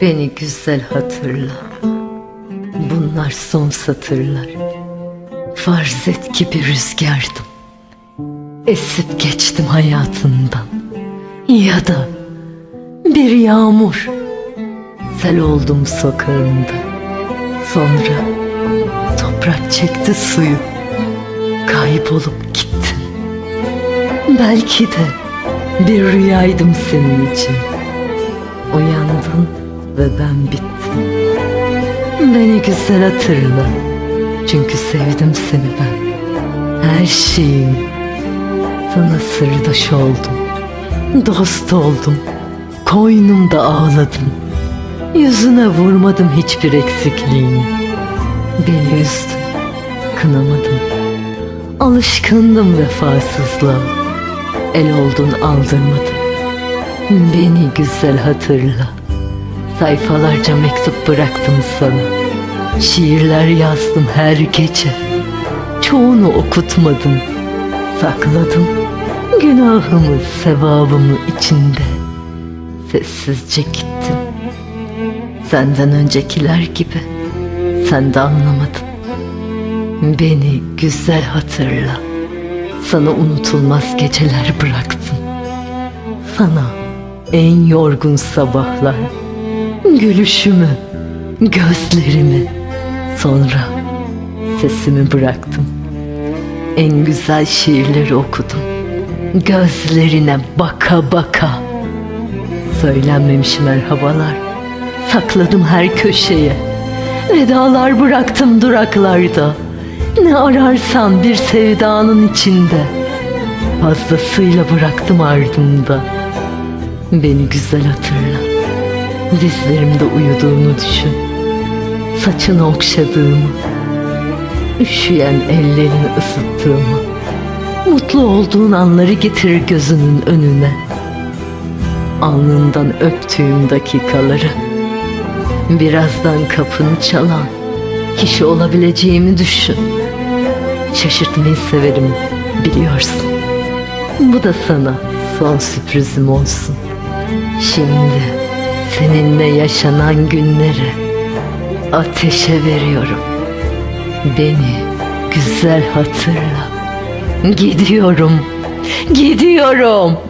Beni güzel hatırla. Bunlar son satırlar. Farz et ki bir rüzgardım. Esip geçtim hayatından. Ya da bir yağmur. Sel oldum sokağında. Sonra toprak çekti suyu. Kaybolup gittin. Belki de bir rüyaydım senin için. Uyandın ve ben bittim. Beni güzel hatırla. Çünkü sevdim seni ben. Her şeyim. Sana sırdaş oldum. Dost oldum. Koynumda ağladım. Yüzüne vurmadım hiçbir eksikliğini. Beni üzdün. Kınamadım. Alışkındım vefasızlığa. El oldun aldırmadım. Beni güzel hatırla. Sayfalarca mektup bıraktım sana. Şiirler yazdım her gece. Çoğunu okutmadım. Sakladım. Günahımı, sevabımı içinde. Sessizce gittim. Senden öncekiler gibi. Sen de anlamadın. Beni güzel hatırla. Sana unutulmaz geceler bıraktım. Sana en yorgun sabahlar, gülüşümü, gözlerimi, sonra sesimi bıraktım. En güzel şiirleri okudum. Gözlerine baka baka. Söylenmemiş merhabalar. Sakladım her köşeye. Vedalar bıraktım duraklarda. Ne ararsan bir sevdanın içinde. Fazlasıyla bıraktım ardımda. Beni güzel hatırla. Dizlerimde uyuduğunu düşün. Saçını okşadığımı. Üşüyen ellerini ısıttığımı. Mutlu olduğun anları getir gözünün önüne. Alnından öptüğüm dakikaları. Birazdan kapını çalan kişi olabileceğimi düşün. Şaşırtmayı severim biliyorsun. Bu da sana son sürprizim olsun. Şimdi seninle yaşanan günleri ateşe veriyorum. Beni güzel hatırla. Gidiyorum. Gidiyorum.